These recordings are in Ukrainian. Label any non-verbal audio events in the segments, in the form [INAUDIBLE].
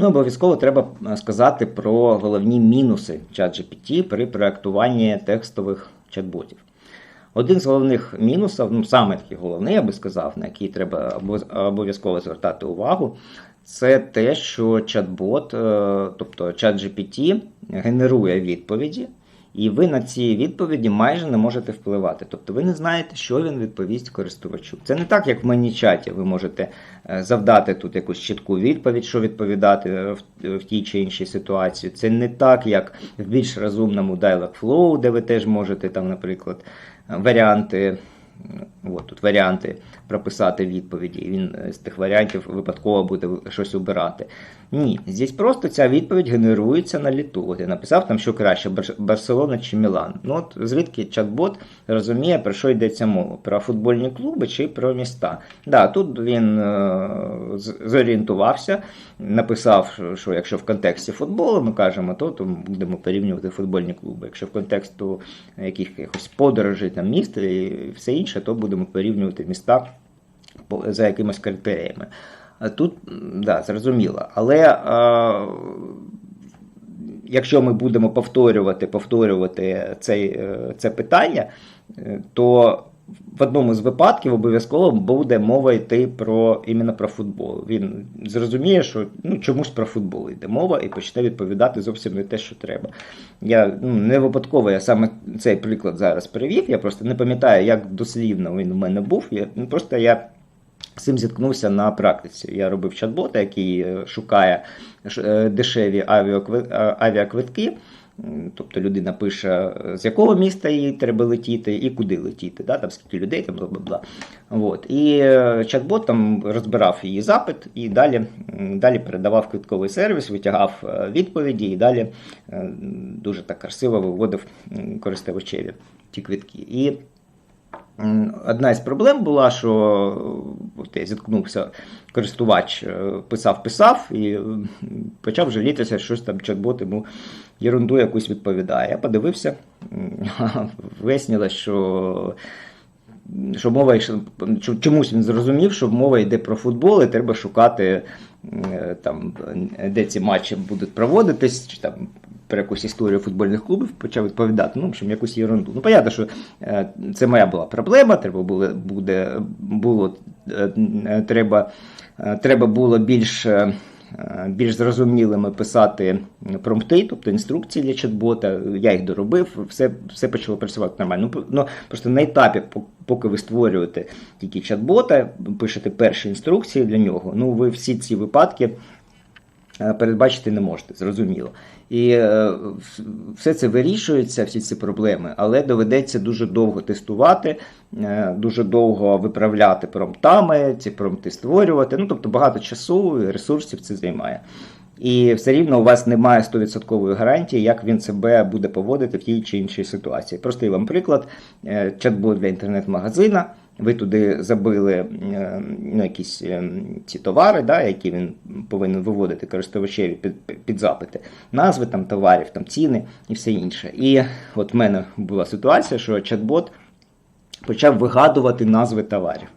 Ну, обов'язково треба е, сказати про головні мінуси ChatGPT при проектуванні текстових чат-ботів. Один з головних мінусів, ну саме такий головний, я би сказав, на який треба обов'язково звертати увагу, це те, що чат-бот, тобто чат-GPT, генерує відповіді, і ви на ці відповіді майже не можете впливати. Тобто ви не знаєте, що він відповість користувачу. Це не так, як в мені чаті. Ви можете е, завдати тут якусь чітку відповідь, що відповідати е, в, в тій чи іншій ситуації. Це не так, як в більш розумному Dialogflow, де ви теж можете там, наприклад, е, варіанти. От тут варіанти прописати відповіді, і він е, з тих варіантів випадково буде щось обирати. Ні, здесь просто ця відповідь генерується на літу. От я написав там, що краще Барселона чи Мілан. Ну от звідки чат-бот розуміє, про що йдеться мова: про футбольні клуби чи про міста. Да, тут він е, зорієнтувався, написав, що якщо в контексті футболу ми кажемо, то, то будемо порівнювати футбольні клуби. Якщо в контексту якихось подорожей, там міст і все інше, то будемо порівнювати міста за якимись критеріями. Тут, да, зрозуміло. Але е, якщо ми будемо повторювати, повторювати цей, е, це питання, е, то в одному з випадків обов'язково буде мова йти про іменно про футбол. Він зрозуміє, що ну, чомусь про футбол йде мова і почне відповідати зовсім не те, що треба. Я ну, не випадково я саме цей приклад зараз привів. Я просто не пам'ятаю, як дослівно він у мене був. Я, ну, просто я з цим зіткнувся на практиці. Я робив чат-бота, який е, шукає е, дешеві авіаквитки. Тобто людина пише, з якого міста їй треба летіти і куди летіти, да, там скільки людей, там бла-бла-бла. От. І е, чат-бот там розбирав її запит і далі, далі передавав квитковий сервіс, витягав е, відповіді і далі е, дуже так красиво виводив користувачеві ті квитки. І Одна із проблем була, що е, от я зіткнувся, користувач е, писав-писав і почав жалітися, що щось там чат-бот йому ерунду якусь відповідає. Я подивився, [LAUGHS] вияснилось, що. Що мова чомусь він зрозумів, що мова йде про футбол, і треба шукати е, там, де ці матчі будуть проводитись, чи там про якусь історію футбольних клубів почав відповідати. Ну, в общем, якусь ерунду. Ну, понятно, що е, це моя була проблема. Треба було буде було е, е, треба, треба було більш. Більш зрозумілими писати промпти, тобто інструкції для чат-бота. Я їх доробив, все, все почало працювати нормально. Ну, ну, просто на етапі, поки ви створюєте тільки чат-бота, пишете перші інструкції для нього. Ну, ви всі ці випадки передбачити не можете, зрозуміло. І е, все це вирішується, всі ці проблеми, але доведеться дуже довго тестувати, е, дуже довго виправляти промптами, ці промпти створювати. Ну, тобто багато часу і ресурсів це займає. І все рівно у вас немає 100% гарантії, як він себе буде поводити в тій чи іншій ситуації. Простий вам приклад: е, чат-бот для інтернет-магазина. Ви туди забили е, ну, якісь е, ці товари, да, які він повинен виводити користувачеві під, під запити, назви там товарів, там ціни і все інше. І от в мене була ситуація, що чат-бот почав вигадувати назви товарів.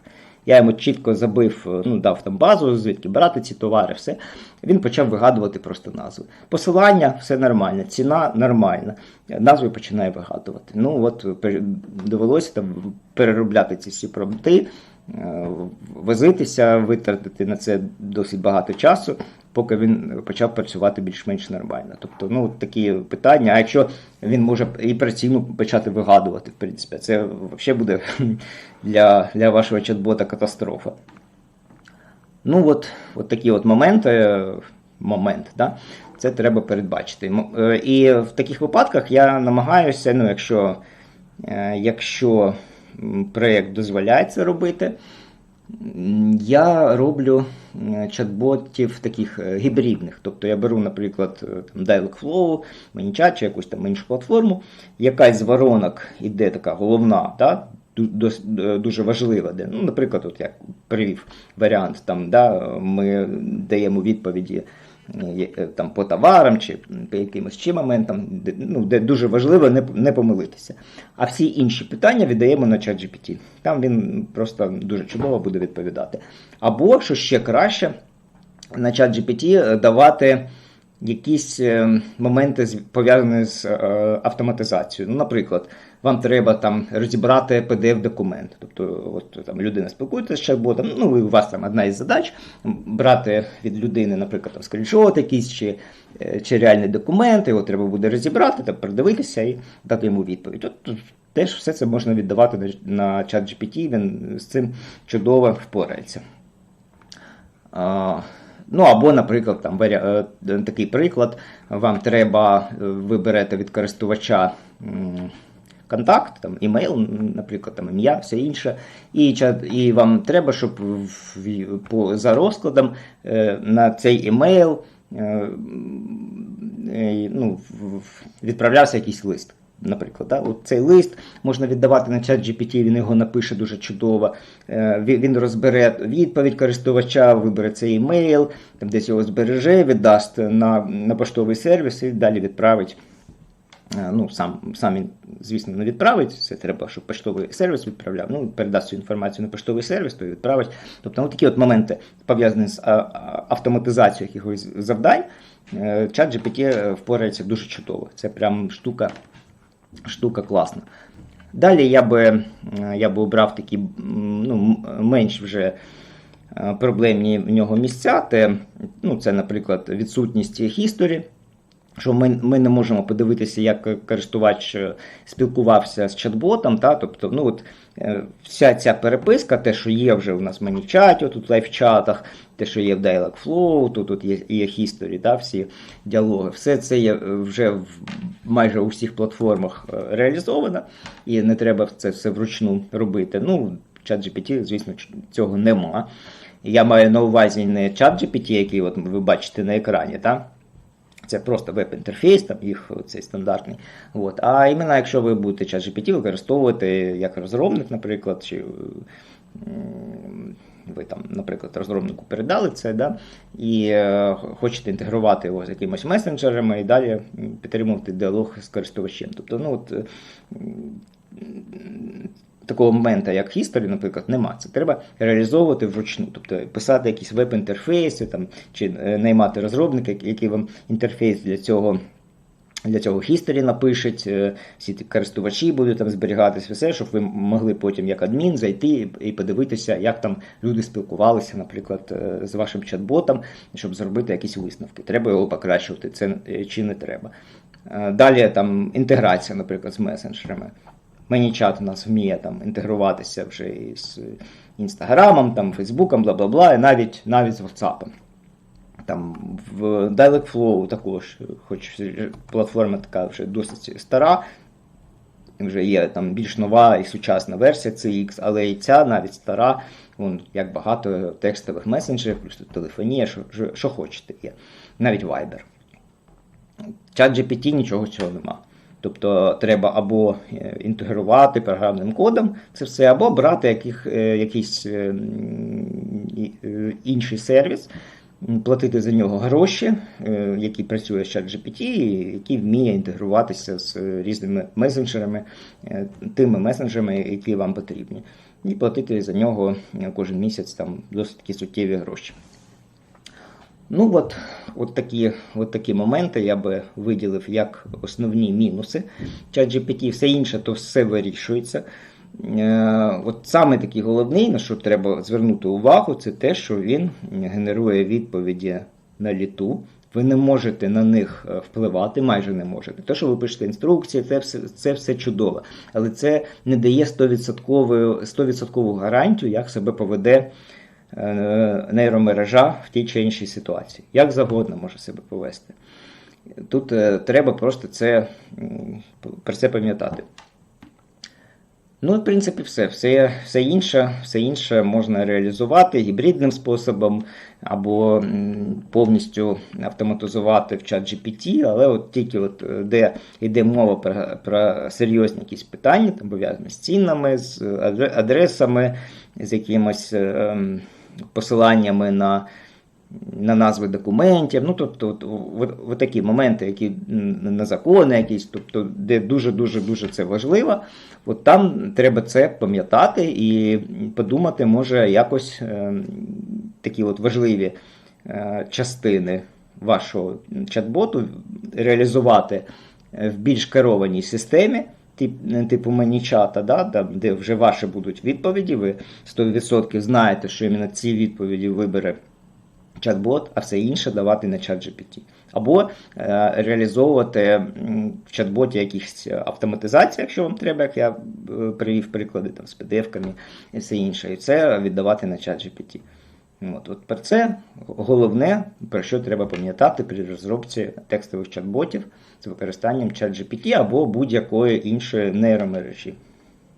Я йому чітко забив, е, ну дав там базу, звідки брати ці товари, все. Він почав вигадувати просто назви. Посилання все нормально, ціна нормальна. Назви починає вигадувати. Ну от пер- довелося там переробляти ці всі промпти, е, возитися, витратити на це досить багато часу, поки він почав працювати більш-менш нормально. Тобто, ну такі питання. А якщо він може і про почати вигадувати, в принципі, це взагалі буде [LAUGHS] для, для вашого чат-бота катастрофа. Ну, от, от такі от моменти, е, момент, да? це треба передбачити. Е, І в таких випадках я намагаюся, ну, якщо, е, якщо проєкт дозволяє це робити, я роблю е, чат-ботів таких е, гібридних. Тобто я беру, наприклад, е, там Dialogflow, ManyChat чи якусь там іншу платформу, якась з воронок іде така головна, да? дуже важлива. Де, ну, наприклад, от як привів варіант, там, да, ми даємо відповіді там, по товарам чи по якимось ще моментам, де, ну, де дуже важливо не, не помилитися. А всі інші питання віддаємо на чат GPT. Там він просто дуже чудово буде відповідати. Або, що ще краще, на чат GPT давати якісь е, моменти пов'язані з е, автоматизацією. Ну, наприклад, вам треба там розібрати PDF-документ. Тобто, от там людина спілкується з чат-ботом, ну і у вас там одна із задач брати від людини, наприклад, там скріншот якийсь чи, е, чи реальний документ, його треба буде розібрати, там передивитися і дати йому відповідь. От теж все це можна віддавати на, на чат GPT, він з цим чудово впорається. А, Ну, або, наприклад, там е, такий приклад, вам треба, е, від користувача контакт, там, імейл, наприклад, там, ім'я, все інше, і, і вам треба, щоб по, за розкладом е, на цей імейл е, е, ну, відправлявся якийсь лист. Наприклад, да? От цей лист можна віддавати на чат GPT, він його напише дуже чудово. Він розбере відповідь користувача, вибере цей емейл, там десь його збереже, віддасть на, на поштовий сервіс і далі відправить. Е, Ну, сам, сам він, звісно, не відправить. Це треба, щоб поштовий сервіс відправляв. Ну, передасть цю інформацію на поштовий сервіс, то відправить. Тобто, ну, такі от моменти пов'язані з автоматизацією якихось завдань. е, Чат GPT впорається дуже чудово. Це прям штука, штука класна. Далі я би, е, я би обрав такі ну, менш вже е, проблемні в нього місця. Те, ну, це, наприклад, відсутність history, що ми, ми не можемо подивитися, як користувач е, спілкувався з чат-ботом. Та? Тобто, ну, от, е, вся ця переписка, те, що є вже у нас в мані-чаті, тут в лайв-чатах, те, що є в Dialogflow, тут, тут є, є history, та? всі діалоги, все це є е, вже в майже у всіх платформах реалізовано, і не треба це все вручну робити. Ну, чат GPT, звісно, цього нема. Я маю на увазі не чат GPT, який от ви бачите на екрані, та? Це просто веб-інтерфейс, там їх цей стандартний. От. А іменно якщо ви будете ChatGPT використовувати як розробник, наприклад, чи ви там, наприклад, розробнику передали це, да, і е, хочете інтегрувати його з якимось месенджерами і далі підтримувати діалог з користувачем. Тобто, ну, от, такого моменту, як History, наприклад, нема. Це треба реалізовувати вручну, тобто писати якісь веб-інтерфейси там, чи е, наймати розробника, який вам інтерфейс для цього. Для цього History напишуть, е, всі користувачі будуть там зберігатися, все, щоб ви могли потім як адмін зайти і подивитися, як там люди спілкувалися, наприклад, е, з вашим чат-ботом, щоб зробити якісь висновки. Треба його покращувати, це чи не треба. Далі там інтеграція, наприклад, з месенджерами. Чат у нас вміє там інтегруватися вже із Інстаграмом, там, Фейсбуком, бла бла бла, і навіть навіть з WhatsApp. Там в Dialogflow також, хоч платформа така вже досить стара, вже є там більш нова і сучасна версія CX, але і ця навіть стара, вон, як багато текстових месенджерів, плюс тут телефонія, що, що, що хочете є. Навіть Viber. Чат GPT нічого цього нема. Тобто треба або е, інтегрувати програмним кодом це все, або брати яких, е, якийсь е, інший сервіс, платити за нього гроші, який працює з ChatGPT, і який вміє інтегруватися з різними месенджерами, тими месенджерами, які вам потрібні, і платити за нього кожен місяць там досить суттєві гроші. Ну от, от, такі, от такі моменти я би виділив як основні мінуси ChatGPT. Все інше, то все вирішується. Е, От саме такий головний, на що треба звернути увагу, це те, що він генерує відповіді на літу. Ви не можете на них е, впливати, майже не можете. Те, що ви пишете інструкції, це все, це все чудово. Але це не дає 100%, 100% гарантію, як себе поведе е, нейромережа в тій чи іншій ситуації. Як завгодно може себе повести. Тут е, треба просто це, про це пам'ятати. Ну, в принципі, все. Все, все, інше, все інше можна реалізувати гібридним способом або повністю автоматизувати в чат GPT, але от тільки от, е, де йде мова про, про серйозні якісь питання, там пов'язані з цінами, з адресами, з якимось ем, посиланнями на на назви документів, ну тобто от, такі моменти, які на закони якісь, тобто, де дуже-дуже дуже це важливо, от там треба це пам'ятати і подумати, може якось е, такі от важливі е, частини вашого чат-боту реалізувати в більш керованій системі, типу ManyChat, да, де вже ваші будуть відповіді, ви 100% знаєте, що іменно ці відповіді вибере чат-бот, а все інше давати на чат GPT. Або е, реалізовувати в чат-боті якісь автоматизації, якщо вам треба, як я е, привів приклади там, з PDF-ками і все інше. І це віддавати на чат GPT. От, от про це головне, про що треба пам'ятати при розробці текстових чат-ботів з використанням чат GPT або будь-якої іншої нейромережі.